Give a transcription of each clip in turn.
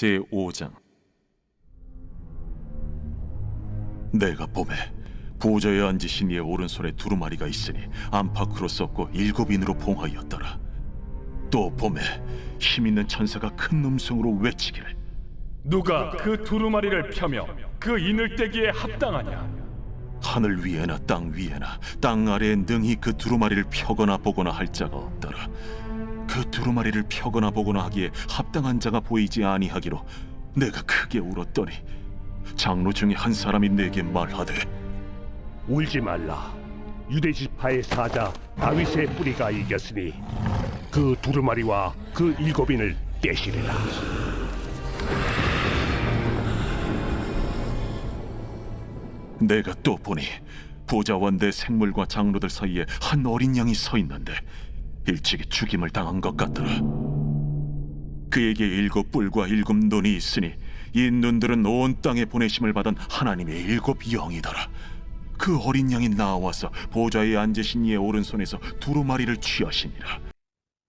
제5장 내가 봄에 보좌에 앉으신 이의 오른손에 두루마리가 있으니 안팎으로 썼고 일곱 인으로 봉하였더라 또 봄에 힘 있는 천사가 큰 음성으로 외치기를 누가 그 두루마리를 펴며 그 인을 떼기에 합당하냐? 하늘 위에나 땅 위에나 땅 아래에 능히 그 두루마리를 펴거나 보거나 할 자가 없더라. 그 두루마리를 펴거나 보거나 하기에 합당한 자가 보이지 아니하기로 내가 크게 울었더니 장로 중에 한 사람이 내게 말하되 울지 말라. 유대 지파의 사자 다윗의 뿌리가 이겼으니 그 두루마리와 그 일곱인을 떼시리라. 내가 또 보니 보좌원 내 생물과 장로들 사이에 한 어린 양이 서 있는데 일찍이 죽임을 당한 것 같더라. 그에게 일곱 뿔과 일곱 눈이 있으니 이 눈들은 온 땅에 보내심을 받은 하나님의 일곱 영이더라. 그 어린 양이 나와서 보좌에 앉으신 이의 오른손에서 두루마리를 취하시니라.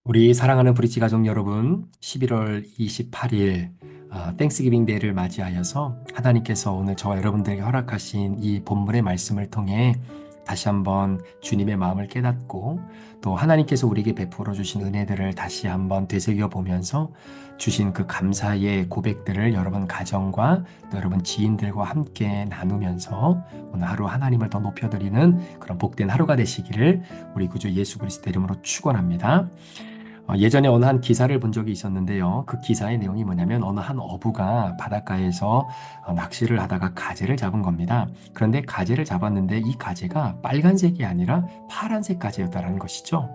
우리 사랑하는 브릿지 가족 여러분, 11월 28일 어, 땡스기빙 데이를 맞이하여서 하나님께서 오늘 저와 여러분들에게 허락하신 이 본문의 말씀을 통해 다시 한번 주님의 마음을 깨닫고 또 하나님께서 우리에게 베풀어 주신 은혜들을 다시 한번 되새겨 보면서 주신 그 감사의 고백들을 여러분 가정과 또 여러분 지인들과 함께 나누면서 오늘 하루 하나님을 더 높여드리는 그런 복된 하루가 되시기를 우리 구주 예수 그리스도 이름으로 축원합니다. 어, 예전에 어느 한 기사를 본 적이 있었는데요. 그 기사의 내용이 뭐냐면 어느 한 어부가 바닷가에서 어, 낚시를 하다가 가재를 잡은 겁니다. 그런데 가재를 잡았는데 이 가재가 빨간색이 아니라 파란색 가재였다라는 것이죠.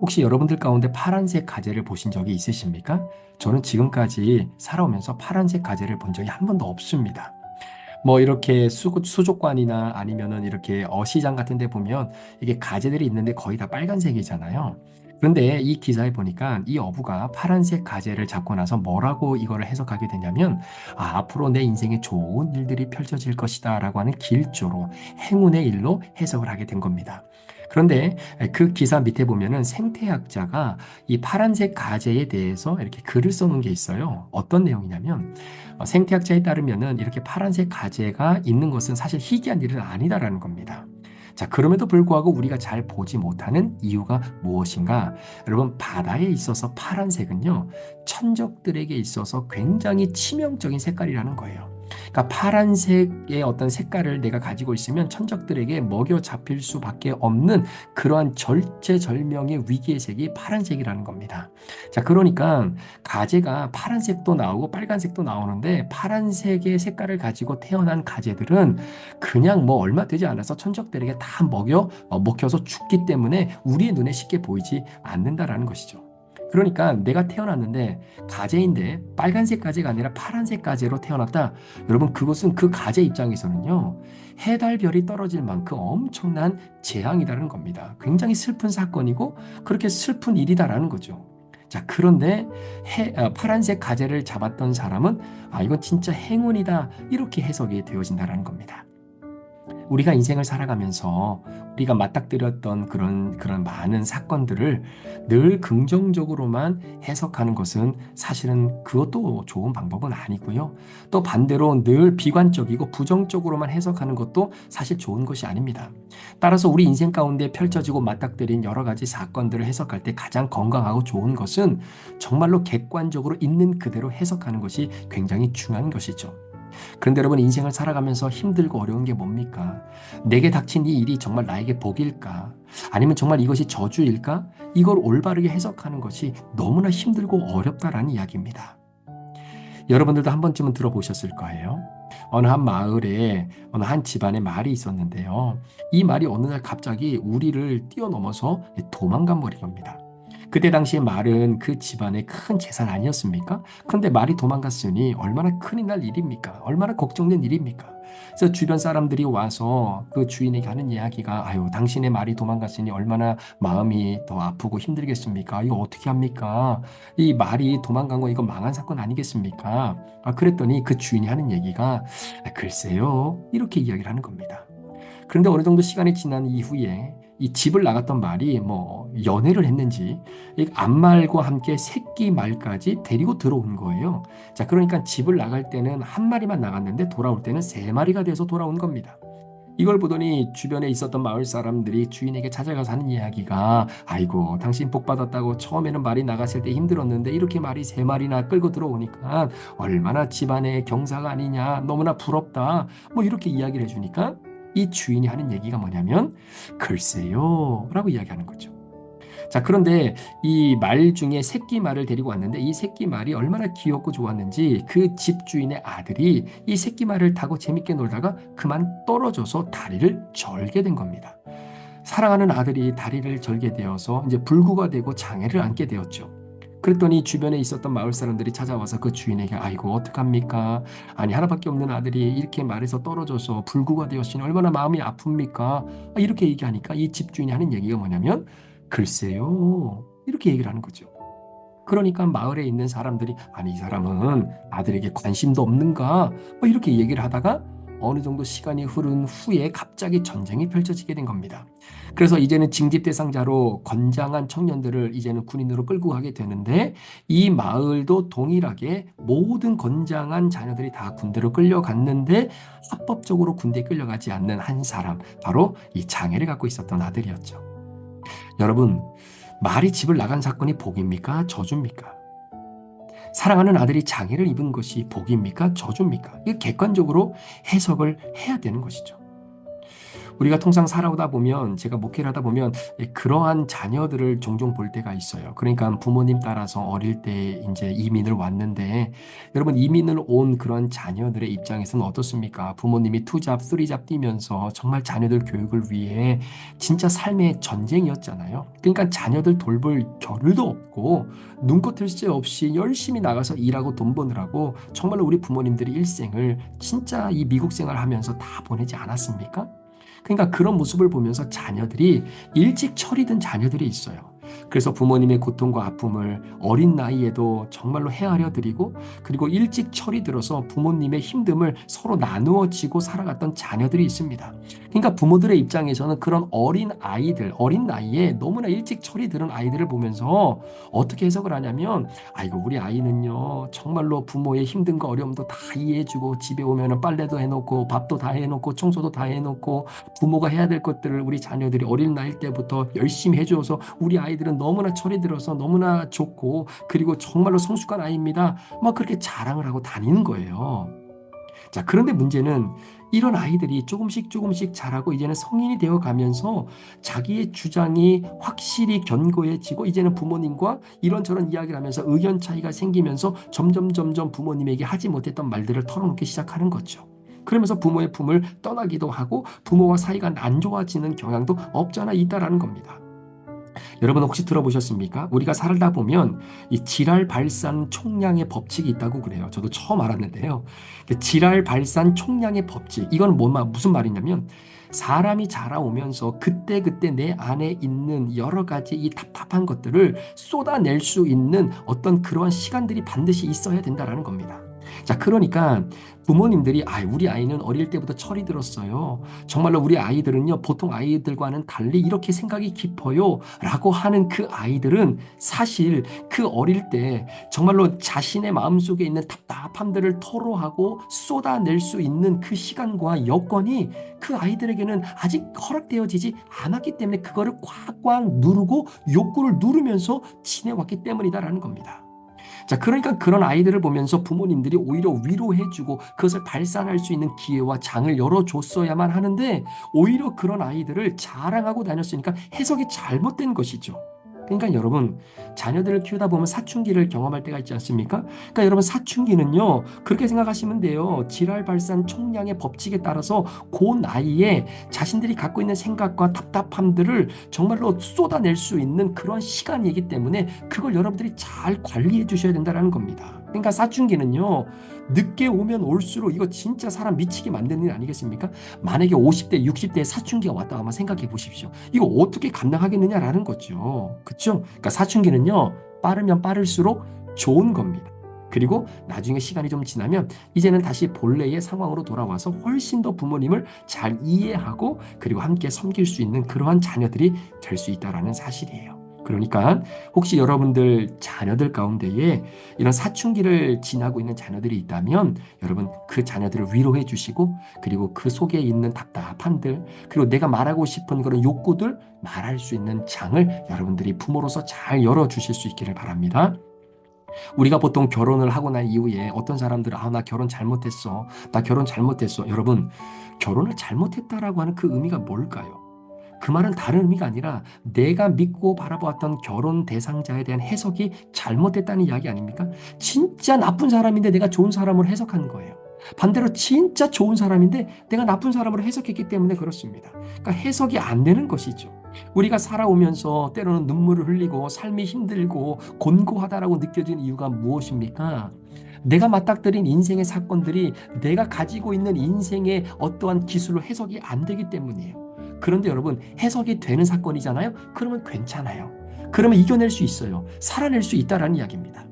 혹시 여러분들 가운데 파란색 가재를 보신 적이 있으십니까? 저는 지금까지 살아오면서 파란색 가재를 본 적이 한 번도 없습니다. 뭐 이렇게 수, 수족관이나 아니면은 이렇게 어시장 같은 데 보면 이게 가재들이 있는데 거의 다 빨간색이잖아요. 그런데 이 기사에 보니까 이 어부가 파란색 가재를 잡고 나서 뭐라고 이거를 해석하게 되냐면 아, 앞으로 내 인생에 좋은 일들이 펼쳐질 것이다 라고 하는 길조로 행운의 일로 해석을 하게 된 겁니다. 그런데 그 기사 밑에 보면은 생태학자가 이 파란색 가재에 대해서 이렇게 글을 써놓은 게 있어요. 어떤 내용이냐면 어, 생태학자에 따르면은 이렇게 파란색 가재가 있는 것은 사실 희귀한 일은 아니다라는 겁니다. 자, 그럼에도 불구하고 우리가 잘 보지 못하는 이유가 무엇인가? 여러분, 바다에 있어서 파란색은요, 천적들에게 있어서 굉장히 치명적인 색깔이라는 거예요. 그러니까 파란색의 어떤 색깔을 내가 가지고 있으면 천적들에게 먹여 잡힐 수밖에 없는 그러한 절제절명의 위기의 색이 파란색이라는 겁니다. 자, 그러니까 가재가 파란색도 나오고 빨간색도 나오는데 파란색의 색깔을 가지고 태어난 가재들은 그냥 뭐 얼마 되지 않아서 천적들에게 다 먹여 어, 먹혀서 죽기 때문에 우리의 눈에 쉽게 보이지 않는다라는 것이죠. 그러니까 내가 태어났는데 가재인데 빨간색 가재가 아니라 파란색 가재로 태어났다. 여러분 그것은 그 가재 입장에서는요. 해달별이 떨어질 만큼 엄청난 재앙이라는 겁니다. 굉장히 슬픈 사건이고 그렇게 슬픈 일이다라는 거죠. 자, 그런데 해, 아, 파란색 가재를 잡았던 사람은 아, 이건 진짜 행운이다. 이렇게 해석이 되어진다라는 겁니다. 우리가 인생을 살아가면서 우리가 맞닥뜨렸던 그런 그런 많은 사건들을 늘 긍정적으로만 해석하는 것은 사실은 그것도 좋은 방법은 아니고요. 또 반대로 늘 비관적이고 부정적으로만 해석하는 것도 사실 좋은 것이 아닙니다. 따라서 우리 인생 가운데 펼쳐지고 맞닥뜨린 여러 가지 사건들을 해석할 때 가장 건강하고 좋은 것은 정말로 객관적으로 있는 그대로 해석하는 것이 굉장히 중요한 것이죠. 그런데 여러분 인생을 살아가면서 힘들고 어려운 게 뭡니까? 내게 닥친 이 일이 정말 나에게 복일까? 아니면 정말 이것이 저주일까? 이걸 올바르게 해석하는 것이 너무나 힘들고 어렵다라는 이야기입니다. 여러분들도 한 번쯤은 들어보셨을 거예요. 어느 한 마을에 어느 한 집안에 말이 있었는데요. 이 말이 어느 날 갑자기 우리를 뛰어넘어서 도망간 버리겁니다. 그때 당시에 말은 그 집안의 큰 재산 아니었습니까? 그런데 말이 도망갔으니 얼마나 큰일 날 일입니까? 얼마나 걱정된 일입니까? 그래서 주변 사람들이 와서 그 주인에게 하는 이야기가 아유 당신의 말이 도망갔으니 얼마나 마음이 더 아프고 힘들겠습니까? 이거 어떻게 합니까? 이 말이 도망간 거 이거 망한 사건 아니겠습니까? 아 그랬더니 그 주인이 하는 얘기가 아, 글쎄요 이렇게 이야기를 하는 겁니다. 그런데 어느 정도 시간이 지난 이후에 이 집을 나갔던 말이 뭐 연애를 했는지 이 암말과 함께 새끼 말까지 데리고 들어온 거예요. 자, 그러니까 집을 나갈 때는 한 마리만 나갔는데 돌아올 때는 세 마리가 돼서 돌아온 겁니다. 이걸 보더니 주변에 있었던 마을 사람들이 주인에게 찾아가서 하는 이야기가 아이고 당신 복 받았다고 처음에는 말이 나갔을 때 힘들었는데 이렇게 말이 세 마리나 끌고 들어오니까 얼마나 집안의 경사가 아니냐 너무나 부럽다 뭐 이렇게 이야기를 해주니까 이 주인이 하는 얘기가 뭐냐면 글쎄요 라고 이야기하는 거죠. 자 그런데 이 말 중에 새끼 말을 데리고 왔는데 이 새끼 말이 얼마나 귀엽고 좋았는지 그 집주인의 아들이 이 새끼 말을 타고 재밌게 놀다가 그만 떨어져서 다리를 절게 된 겁니다. 사랑하는 아들이 다리를 절게 되어서 이제 불구가 되고 장애를 안게 되었죠. 그랬더니 주변에 있었던 마을 사람들이 찾아와서 그 주인에게 아이고 어떡합니까? 아니 하나밖에 없는 아들이 이렇게 말해서 떨어져서 불구가 되었으니 얼마나 마음이 아픕니까? 이렇게 얘기하니까 이 집주인이 하는 얘기가 뭐냐면 글쎄요. 이렇게 얘기를 하는 거죠. 그러니까 마을에 있는 사람들이 아니 이 사람은 아들에게 관심도 없는가? 뭐 이렇게 얘기를 하다가 어느 정도 시간이 흐른 후에 갑자기 전쟁이 펼쳐지게 된 겁니다. 그래서 이제는 징집 대상자로 건장한 청년들을 이제는 군인으로 끌고 가게 되는데 이 마을도 동일하게 모든 건장한 자녀들이 다 군대로 끌려갔는데 합법적으로 군대에 끌려가지 않는 한 사람 바로 이 장애를 갖고 있었던 아들이었죠. 여러분, 말이 집을 나간 사건이 복입니까? 저주입니까? 사랑하는 아들이 장애를 입은 것이 복입니까? 저주입니까? 이게 객관적으로 해석을 해야 되는 것이죠. 우리가 통상 살아오다 보면 제가 목회를 하다 보면 그러한 자녀들을 종종 볼 때가 있어요. 그러니까 부모님 따라서 어릴 때 이제 이민을 왔는데 여러분 이민을 온 그런 자녀들의 입장에서는 어떻습니까? 부모님이 투잡, 쓰리잡 뛰면서 정말 자녀들 교육을 위해 진짜 삶의 전쟁이었잖아요. 그러니까 자녀들 돌볼 겨를도 없고 눈코 뜰 새 없이 열심히 나가서 일하고 돈 버느라고 정말로 우리 부모님들이 일생을 진짜 이 미국 생활하면서 다 보내지 않았습니까? 그러니까 그런 모습을 보면서 자녀들이 일찍 처리된 자녀들이 있어요. 그래서 부모님의 고통과 아픔을 어린 나이에도 정말로 헤아려 드리고 그리고 일찍 철이 들어서 부모님의 힘듦을 서로 나누어 지고 살아갔던 자녀들이 있습니다. 그러니까 부모들의 입장에서는 그런 어린 아이들, 어린 나이에 너무나 일찍 철이 들은 아이들을 보면서 어떻게 해석을 하냐면 아이고 우리 아이는요 정말로 부모의 힘든과 어려움도 다 이해해 주고 집에 오면은 빨래도 해 놓고 밥도 다 해 놓고 청소도 다 해 놓고 부모가 해야 될 것들을 우리 자녀들이 어린 나이 때부터 열심히 해주어서 우리 아이 들은 너무나 철이 들어서 너무나 좋고 그리고 정말로 성숙한 아이입니다. 막 그렇게 자랑을 하고 다니는 거예요. 자, 그런데 문제는 이런 아이들이 조금씩 조금씩 자라고 이제는 성인이 되어 가면서 자기의 주장이 확실히 견고해지고 이제는 부모님과 이런저런 이야기를 하면서 의견 차이가 생기면서 점점 점점 부모님에게 하지 못했던 말들을 털어놓기 시작하는 거죠. 그러면서 부모의 품을 떠나기도 하고 부모와 사이가 안 좋아지는 경향도 없잖아 있다라는 겁니다. 여러분 혹시 들어보셨습니까? 우리가 살다 보면 이 지랄 발산 총량의 법칙이 있다고 그래요. 저도 처음 알았는데요. 지랄 발산 총량의 법칙. 이건 뭐, 무슨 말이냐면 사람이 자라오면서 그때그때 내 안에 있는 여러 가지 이 답답한 것들을 쏟아낼 수 있는 어떤 그러한 시간들이 반드시 있어야 된다라는 겁니다. 자, 그러니까 부모님들이 아, 우리 아이는 어릴 때부터 철이 들었어요. 정말로 우리 아이들은요, 보통 아이들과는 달리 이렇게 생각이 깊어요. 라고 하는 그 아이들은 사실 그 어릴 때 정말로 자신의 마음 속에 있는 답답함들을 토로하고 쏟아낼 수 있는 그 시간과 여건이 그 아이들에게는 아직 허락되어지지 않았기 때문에 그거를 꽉꽉 누르고 욕구를 누르면서 지내왔기 때문이다라는 겁니다. 자, 그러니까 그런 아이들을 보면서 부모님들이 오히려 위로해주고 그것을 발산할 수 있는 기회와 장을 열어줬어야만 하는데 오히려 그런 아이들을 자랑하고 다녔으니까 해석이 잘못된 것이죠. 그러니까 여러분 자녀들을 키우다 보면 사춘기를 경험할 때가 있지 않습니까? 그러니까 여러분 사춘기는요 그렇게 생각하시면 돼요. 지랄 발산 총량의 법칙에 따라서 그 나이에 자신들이 갖고 있는 생각과 답답함들을 정말로 쏟아낼 수 있는 그런 시간이기 때문에 그걸 여러분들이 잘 관리해 주셔야 된다는 겁니다. 그러니까 사춘기는요 늦게 오면 올수록 이거 진짜 사람 미치게 만드는 일 아니겠습니까? 만약에 50대, 60대에 사춘기가 왔다 한번 생각해 보십시오. 이거 어떻게 감당하겠느냐라는 거죠. 그렇죠? 그러니까 사춘기는요. 빠르면 빠를수록 좋은 겁니다. 그리고 나중에 시간이 좀 지나면 이제는 다시 본래의 상황으로 돌아와서 훨씬 더 부모님을 잘 이해하고 그리고 함께 섬길 수 있는 그러한 자녀들이 될 수 있다라는 사실이에요. 그러니까 혹시 여러분들 자녀들 가운데에 이런 사춘기를 지나고 있는 자녀들이 있다면 여러분 그 자녀들을 위로해 주시고 그리고 그 속에 있는 답답함들 그리고 내가 말하고 싶은 그런 욕구들 말할 수 있는 장을 여러분들이 부모로서 잘 열어 주실 수 있기를 바랍니다. 우리가 보통 결혼을 하고 난 이후에 어떤 사람들은 아 나 결혼 잘못했어 나 결혼 잘못했어 여러분 결혼을 잘못했다라고 하는 그 의미가 뭘까요? 그 말은 다른 의미가 아니라 내가 믿고 바라보았던 결혼 대상자에 대한 해석이 잘못됐다는 이야기 아닙니까? 진짜 나쁜 사람인데 내가 좋은 사람으로 해석한 거예요. 반대로 진짜 좋은 사람인데 내가 나쁜 사람으로 해석했기 때문에 그렇습니다. 그러니까 해석이 안 되는 것이죠. 우리가 살아오면서 때로는 눈물을 흘리고 삶이 힘들고 곤고하다라고 느껴지는 이유가 무엇입니까? 내가 맞닥뜨린 인생의 사건들이 내가 가지고 있는 인생의 어떠한 기술로 해석이 안 되기 때문이에요. 그런데 여러분 해석이 되는 사건이잖아요. 그러면 괜찮아요. 그러면 이겨낼 수 있어요. 살아낼 수 있다라는 이야기입니다.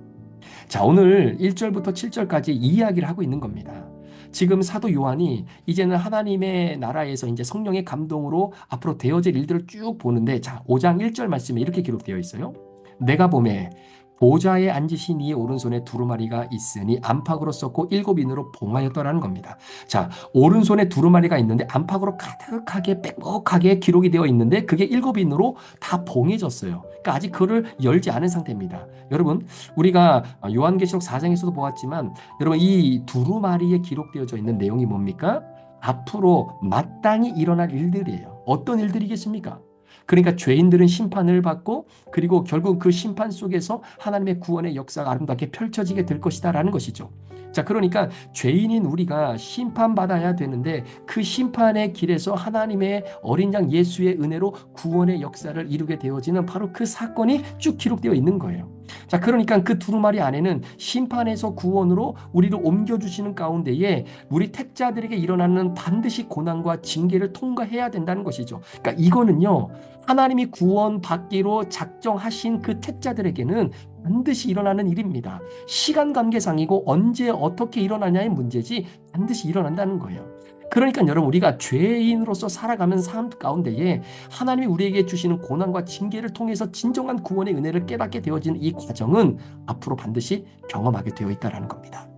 자, 오늘 1절부터 7절까지 이 이야기를 하고 있는 겁니다. 지금 사도 요한이 이제는 하나님의 나라에서 이제 성령의 감동으로 앞으로 되어질 일들을 쭉 보는데 자, 5장 1절 말씀에 이렇게 기록되어 있어요. 내가 봄에 보좌에 앉으신 이의 오른손에 두루마리가 있으니 안팎으로 썼고 일곱 인으로 봉하였더라는 겁니다. 자, 오른손에 두루마리가 있는데 안팎으로 가득하게 빽빽하게 기록이 되어 있는데 그게 일곱 인으로 다 봉해졌어요. 그러니까 아직 그를 열지 않은 상태입니다. 여러분, 우리가 요한계시록 4장에서도 보았지만 여러분 이 두루마리에 기록되어져 있는 내용이 뭡니까? 앞으로 마땅히 일어날 일들이에요. 어떤 일들이겠습니까? 그러니까 죄인들은 심판을 받고 그리고 결국 그 심판 속에서 하나님의 구원의 역사가 아름답게 펼쳐지게 될 것이다라는 것이죠. 자, 그러니까 죄인인 우리가 심판받아야 되는데 그 심판의 길에서 하나님의 어린 양 예수의 은혜로 구원의 역사를 이루게 되어지는 바로 그 사건이 쭉 기록되어 있는 거예요. 자, 그러니까 그 두루마리 안에는 심판에서 구원으로 우리를 옮겨주시는 가운데에 우리 택자들에게 일어나는 반드시 고난과 징계를 통과해야 된다는 것이죠. 그러니까 이거는요, 하나님이 구원받기로 작정하신 그 택자들에게는 반드시 일어나는 일입니다. 시간 관계상이고 언제 어떻게 일어나냐의 문제지 반드시 일어난다는 거예요. 그러니까 여러분 우리가 죄인으로서 살아가는 삶 가운데에 하나님이 우리에게 주시는 고난과 징계를 통해서 진정한 구원의 은혜를 깨닫게 되어지는 이 과정은 앞으로 반드시 경험하게 되어 있다라는 겁니다.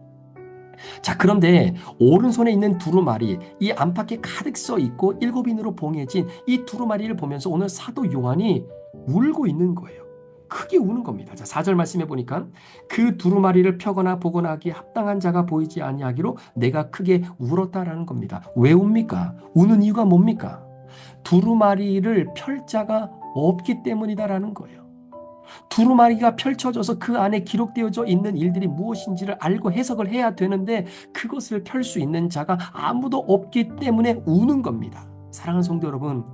자, 그런데 오른손에 있는 두루마리, 이 안팎에 가득 써 있고 일곱 인으로 봉해진 이 두루마리를 보면서 오늘 사도 요한이 울고 있는 거예요. 크게 우는 겁니다. 자, 4절 말씀해 보니까 그 두루마리를 펴거나 보거나 하기에 합당한 자가 보이지 아니하기로 내가 크게 울었다라는 겁니다. 왜 웁니까? 우는 이유가 뭡니까? 두루마리를 펼 자가 없기 때문이다라는 거예요. 두루마리가 펼쳐져서 그 안에 기록되어져 있는 일들이 무엇인지를 알고 해석을 해야 되는데 그것을 펼 수 있는 자가 아무도 없기 때문에 우는 겁니다. 사랑하는 성도 여러분,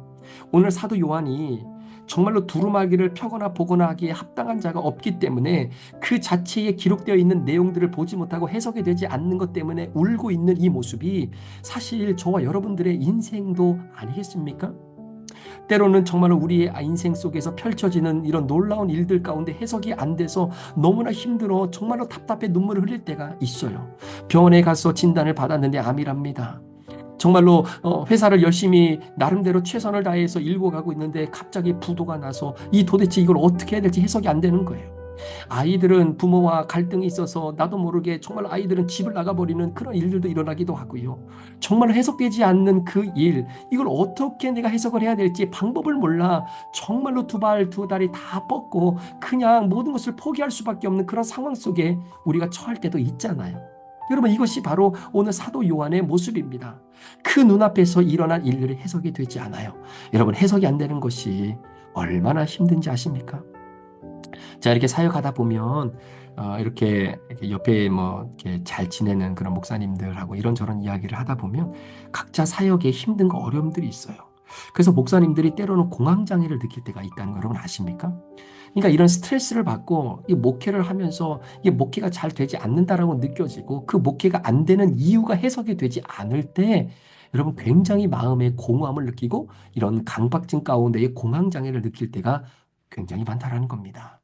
오늘 사도 요한이 정말로 두루마기를 펴거나 보거나 하기에 합당한 자가 없기 때문에 그 자체에 기록되어 있는 내용들을 보지 못하고 해석이 되지 않는 것 때문에 울고 있는 이 모습이 사실 저와 여러분들의 인생도 아니겠습니까? 때로는 정말로 우리의 인생 속에서 펼쳐지는 이런 놀라운 일들 가운데 해석이 안 돼서 너무나 힘들어 정말로 답답해 눈물을 흘릴 때가 있어요. 병원에 가서 진단을 받았는데 암이랍니다. 정말로 어, 회사를 열심히 나름대로 최선을 다해서 일고 가고 있는데 갑자기 부도가 나서 이 도대체 이걸 어떻게 해야 될지 해석이 안 되는 거예요. 아이들은 부모와 갈등이 있어서 나도 모르게 정말 아이들은 집을 나가버리는 그런 일들도 일어나기도 하고요. 정말 해석되지 않는 그 일, 이걸 어떻게 내가 해석을 해야 될지 방법을 몰라 정말로 두 발, 두 다리 다 뻗고 그냥 모든 것을 포기할 수밖에 없는 그런 상황 속에 우리가 처할 때도 있잖아요. 여러분 이것이 바로 오늘 사도 요한의 모습입니다. 그 눈앞에서 일어난 일들이 해석이 되지 않아요. 여러분 해석이 안 되는 것이 얼마나 힘든지 아십니까? 자 이렇게 사역하다 보면 어, 이렇게, 옆에 뭐 이렇게 잘 지내는 그런 목사님들하고 이런저런 이야기를 하다 보면 각자 사역에 힘든 거 어려움들이 있어요. 그래서 목사님들이 때로는 공황 장애를 느낄 때가 있다는 거 여러분 아십니까? 그러니까 이런 스트레스를 받고 이 목회를 하면서 이 목회가 잘 되지 않는다라고 느껴지고 그 목회가 안 되는 이유가 해석이 되지 않을 때 여러분 굉장히 마음의 공허함을 느끼고 이런 강박증 가운데의 공황 장애를 느낄 때가 굉장히 많다라는 겁니다.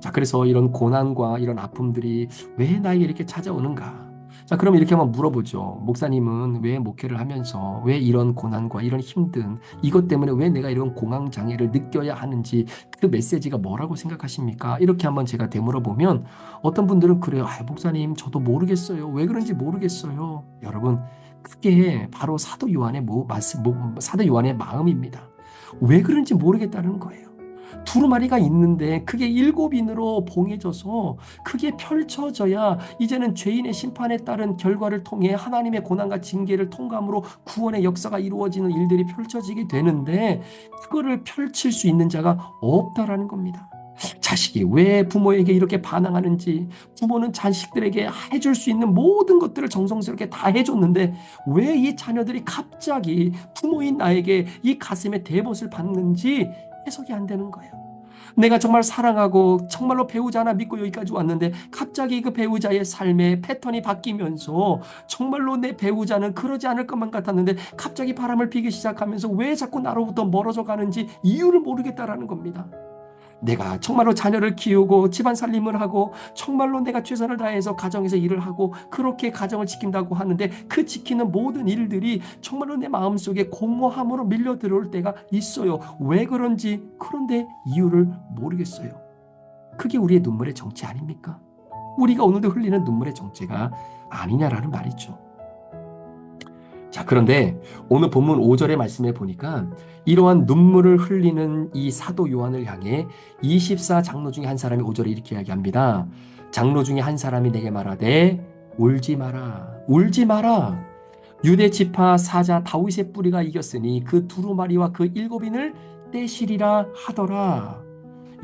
자, 그래서 이런 고난과 이런 아픔들이 왜 나에게 이렇게 찾아오는가? 자, 그럼 이렇게 한번 물어보죠. 목사님은 왜 목회를 하면서 왜 이런 고난과 이런 힘든 이것 때문에 왜 내가 이런 공황 장애를 느껴야 하는지 그 메시지가 뭐라고 생각하십니까? 이렇게 한번 제가 되물어 보면 어떤 분들은 그래요. 아, 목사님, 저도 모르겠어요. 왜 그런지 모르겠어요. 여러분, 그게 바로 사도 요한의 모, 사도 요한의 마음입니다. 왜 그런지 모르겠다는 거예요. 두루마리가 있는데 그게 일곱 인으로 봉해져서 그게 펼쳐져야 이제는 죄인의 심판에 따른 결과를 통해 하나님의 고난과 징계를 통감으로 구원의 역사가 이루어지는 일들이 펼쳐지게 되는데 그거를 펼칠 수 있는 자가 없다라는 겁니다. 자식이 왜 부모에게 이렇게 반항하는지 부모는 자식들에게 해줄 수 있는 모든 것들을 정성스럽게 다 해줬는데 왜 이 자녀들이 갑자기 부모인 나에게 이 가슴에 대못을 받는지 해석이 안 되는 거예요. 내가 정말 사랑하고 정말로 배우자 하나 믿고 여기까지 왔는데 갑자기 그 배우자의 삶의 패턴이 바뀌면서 정말로 내 배우자는 그러지 않을 것만 같았는데 갑자기 바람을 피기 시작하면서 왜 자꾸 나로부터 멀어져 가는지 이유를 모르겠다라는 겁니다. 내가 정말로 자녀를 키우고 집안 살림을 하고 정말로 내가 최선을 다해서 가정에서 일을 하고 그렇게 가정을 지킨다고 하는데 그 지키는 모든 일들이 정말로 내 마음속에 공허함으로 밀려 들어올 때가 있어요. 왜 그런지 그런데 이유를 모르겠어요. 그게 우리의 눈물의 정체 아닙니까? 우리가 오늘도 흘리는 눈물의 정체가 아니냐라는 말이죠. 자, 그런데 오늘 본문 5절의 말씀에 보니까 이러한 눈물을 흘리는 이 사도 요한을 향해 24 장로 중에 한 사람이 5절에 이렇게 이야기합니다. 장로 중에 한 사람이 내게 말하되 울지 마라. 울지 마라. 유대 지파 사자 다윗의 뿌리가 이겼으니 그 두루마리와 그 일곱인을 떼시리라 하더라.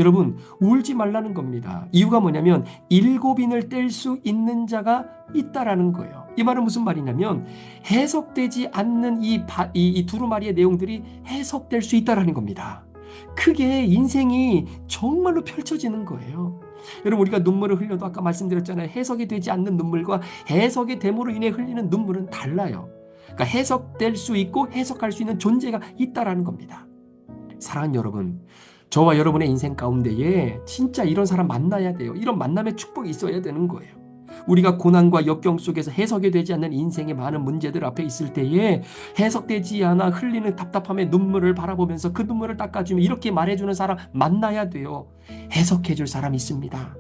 여러분 울지 말라는 겁니다. 이유가 뭐냐면 일곱인을 뗄 수 있는 자가 있다라는 거예요. 이 말은 무슨 말이냐면 해석되지 않는 이, 바, 이, 이 두루마리의 내용들이 해석될 수 있다라는 겁니다. 그게 인생이 정말로 펼쳐지는 거예요. 여러분 우리가 눈물을 흘려도 아까 말씀드렸잖아요. 해석이 되지 않는 눈물과 해석의 데모로 인해 흘리는 눈물은 달라요. 그러니까 해석될 수 있고 해석할 수 있는 존재가 있다라는 겁니다. 사랑하는 여러분, 저와 여러분의 인생 가운데에 진짜 이런 사람 만나야 돼요. 이런 만남의 축복이 있어야 되는 거예요. 우리가 고난과 역경 속에서 해석이 되지 않는 인생의 많은 문제들 앞에 있을 때에 해석되지 않아 흘리는 답답함의 눈물을 바라보면서 그 눈물을 닦아주며 이렇게 말해주는 사람 만나야 돼요. 해석해줄 사람이 있습니다.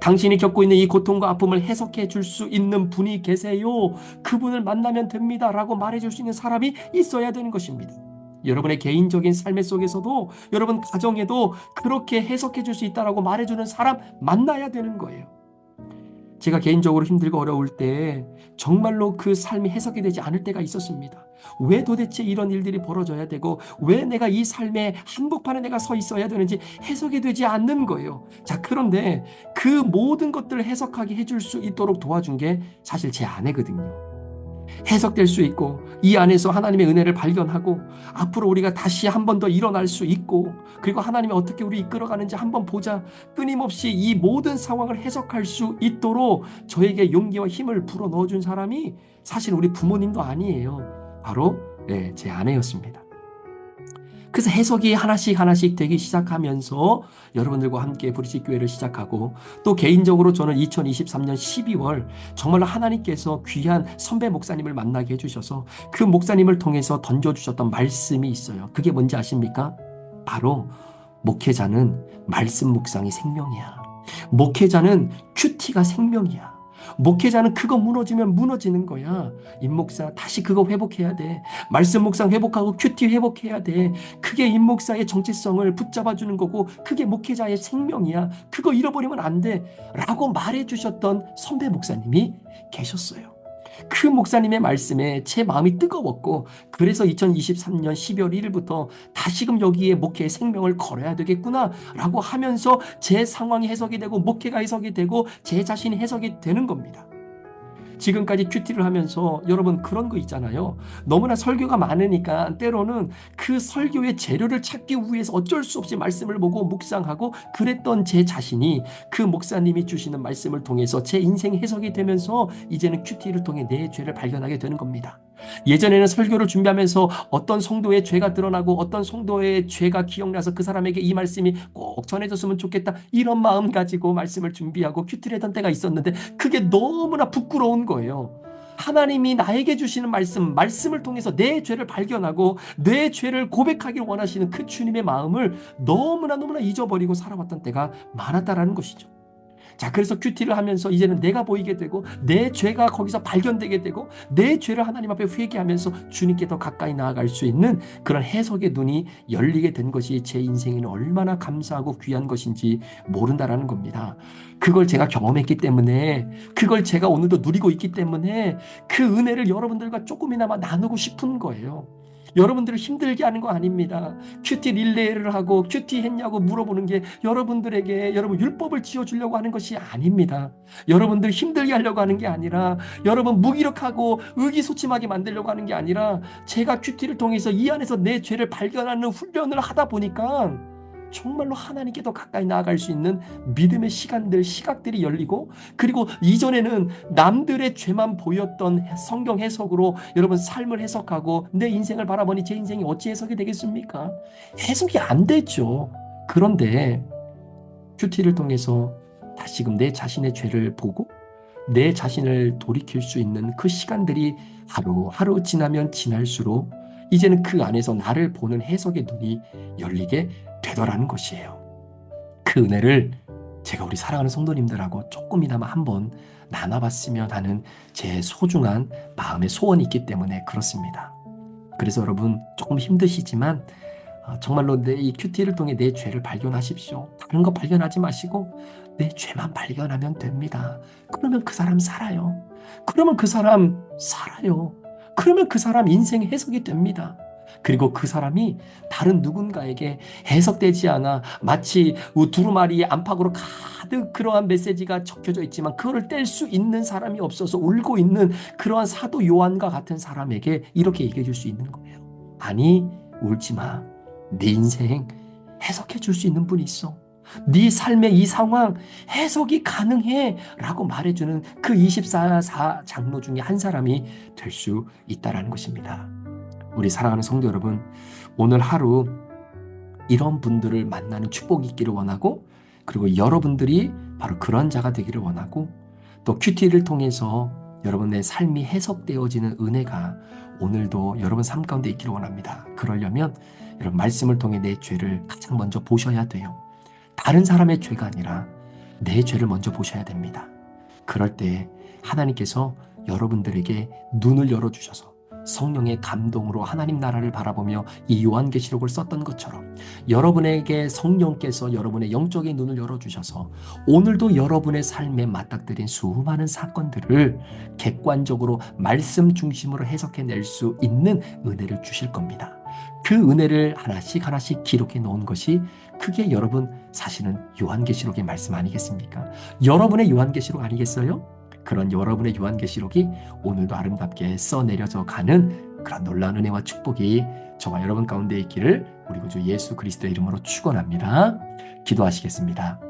당신이 겪고 있는 이 고통과 아픔을 해석해 줄 수 있는 분이 계세요. 그분을 만나면 됩니다. 라고 말해줄 수 있는 사람이 있어야 되는 것입니다. 여러분의 개인적인 삶의 속에서도 여러분 가정에도 그렇게 해석해 줄 수 있다라고 말해 주는 사람 만나야 되는 거예요. 제가 개인적으로 힘들고 어려울 때 정말로 그 삶이 해석이 되지 않을 때가 있었습니다. 왜 도대체 이런 일들이 벌어져야 되고 왜 내가 이 삶의 한복판에 내가 서 있어야 되는지 해석이 되지 않는 거예요. 자, 그런데 그 모든 것들을 해석하게 해줄 수 있도록 도와준 게 사실 제 아내거든요. 해석될 수 있고 이 안에서 하나님의 은혜를 발견하고 앞으로 우리가 다시 한 번 더 일어날 수 있고 그리고 하나님이 어떻게 우리 이끌어가는지 한번 보자. 끊임없이 이 모든 상황을 해석할 수 있도록 저에게 용기와 힘을 불어 넣어준 사람이 사실 우리 부모님도 아니에요. 바로 네, 제 아내였습니다 그래서 해석이 하나씩 하나씩 되기 시작하면서 여러분들과 함께 브리짓 교회를 시작하고 또 개인적으로 저는 2023년 12월 정말로 하나님께서 귀한 선배 목사님을 만나게 해주셔서 그 목사님을 통해서 던져주셨던 말씀이 있어요. 그게 뭔지 아십니까? 바로 목회자는 말씀 묵상이 생명이야. 목회자는 큐티가 생명이야. 목회자는 그거 무너지면 무너지는 거야. 임목사 다시 그거 회복해야 돼. 말씀 묵상 회복하고 큐티 회복해야 돼. 그게 임목사의 정체성을 붙잡아 주는 거고 그게 목회자의 생명이야. 그거 잃어버리면 안 돼. 라고 말해 주셨던 선배 목사님이 계셨어요. 그 목사님의 말씀에 제 마음이 뜨거웠고 그래서 2023년 12월 1일부터 다시금 여기에 목회의 생명을 걸어야 되겠구나 라고 하면서 제 상황이 해석이 되고 목회가 해석이 되고 제 자신이 해석이 되는 겁니다. 지금까지 큐티를 하면서 여러분 그런 거 있잖아요. 너무나 설교가 많으니까 때로는 그 설교의 재료를 찾기 위해서 어쩔 수 없이 말씀을 보고 묵상하고 그랬던 제 자신이 그 목사님이 주시는 말씀을 통해서 제 인생 해석이 되면서 이제는 큐티를 통해 내 죄를 발견하게 되는 겁니다. 예전에는 설교를 준비하면서 어떤 성도의 죄가 드러나고 어떤 성도의 죄가 기억나서 그 사람에게 이 말씀이 꼭 전해졌으면 좋겠다. 이런 마음 가지고 말씀을 준비하고 큐티를 했던 때가 있었는데 그게 너무나 부끄러운 거예요. 하나님이 나에게 주시는 말씀, 말씀을 통해서 내 죄를 발견하고 내 죄를 고백하길 원하시는 그 주님의 마음을 너무나 너무나 잊어버리고 살아왔던 때가 많았다라는 것이죠. 자, 그래서 큐티를 하면서 이제는 내가 보이게 되고 내 죄가 거기서 발견되게 되고 내 죄를 하나님 앞에 회개하면서 주님께 더 가까이 나아갈 수 있는 그런 해석의 눈이 열리게 된 것이 제 인생에는 얼마나 감사하고 귀한 것인지 모른다라는 겁니다. 그걸 제가 경험했기 때문에 그걸 제가 오늘도 누리고 있기 때문에 그 은혜를 여러분들과 조금이나마 나누고 싶은 거예요. 여러분들을 힘들게 하는 거 아닙니다. 큐티 릴레이를 하고 큐티 했냐고 물어보는 게 여러분들에게 여러분 율법을 지어주려고 하는 것이 아닙니다. 여러분들 힘들게 하려고 하는 게 아니라 여러분 무기력하고 의기소침하게 만들려고 하는 게 아니라 제가 큐티를 통해서 이 안에서 내 죄를 발견하는 훈련을 하다 보니까 정말로 하나님께 더 가까이 나아갈 수 있는 믿음의 시간들, 시각들이 열리고 그리고 이전에는 남들의 죄만 보였던 성경 해석으로 여러분 삶을 해석하고 내 인생을 바라보니 제 인생이 어찌 해석이 되겠습니까? 해석이 안 되죠. 그런데 큐티를 통해서 다시금 내 자신의 죄를 보고 내 자신을 돌이킬 수 있는 그 시간들이 하루하루 지나면 지날수록 이제는 그 안에서 나를 보는 해석의 눈이 열리게 되더라는 것이에요. 그 은혜를 제가 우리 사랑하는 성도님들하고 조금이나마 한번 나눠봤으면 하는 제 소중한 마음의 소원이 있기 때문에 그렇습니다. 그래서 여러분 조금 힘드시지만 어, 정말로 내 이 큐티를 통해 내 죄를 발견하십시오. 다른 거 발견하지 마시고 내 죄만 발견하면 됩니다. 그러면 그 사람 살아요. 그러면 그 사람 살아요. 그러면 그 사람 인생 해석이 됩니다. 그리고 그 사람이 다른 누군가에게 해석되지 않아 마치 두루마리 안팎으로 가득 그러한 메시지가 적혀져 있지만 그거를 뗄 수 있는 사람이 없어서 울고 있는 그러한 사도 요한과 같은 사람에게 이렇게 얘기해 줄 수 있는 거예요. 아니 울지 마. 네 인생 해석해 줄 수 있는 분이 있어. 네 삶의 이 상황 해석이 가능해 라고 말해주는 그 24 장로 중에 한 사람이 될 수 있다라는 것입니다. 우리 사랑하는 성도 여러분, 오늘 하루 이런 분들을 만나는 축복이 있기를 원하고, 그리고 여러분들이 바로 그런 자가 되기를 원하고, 또 큐티를 통해서 여러분의 삶이 해석되어지는 은혜가 오늘도 여러분 삶 가운데 있기를 원합니다. 그러려면 여러분 말씀을 통해 내 죄를 가장 먼저 보셔야 돼요. 다른 사람의 죄가 아니라 내 죄를 먼저 보셔야 됩니다. 그럴 때 하나님께서 여러분들에게 눈을 열어주셔서 성령의 감동으로 하나님 나라를 바라보며 이 요한계시록을 썼던 것처럼 여러분에게 성령께서 여러분의 영적인 눈을 열어주셔서 오늘도 여러분의 삶에 맞닥뜨린 수많은 사건들을 객관적으로 말씀 중심으로 해석해낼 수 있는 은혜를 주실 겁니다. 그 은혜를 하나씩 하나씩 기록해 놓은 것이 그게 여러분 사실은 요한계시록의 말씀 아니겠습니까? 여러분의 요한계시록 아니겠어요? 그런 여러분의 요한계시록이 오늘도 아름답게 써내려져 가는 그런 놀라운 은혜와 축복이 저와 여러분 가운데 있기를 우리 구주 예수 그리스도의 이름으로 축원합니다. 기도하시겠습니다.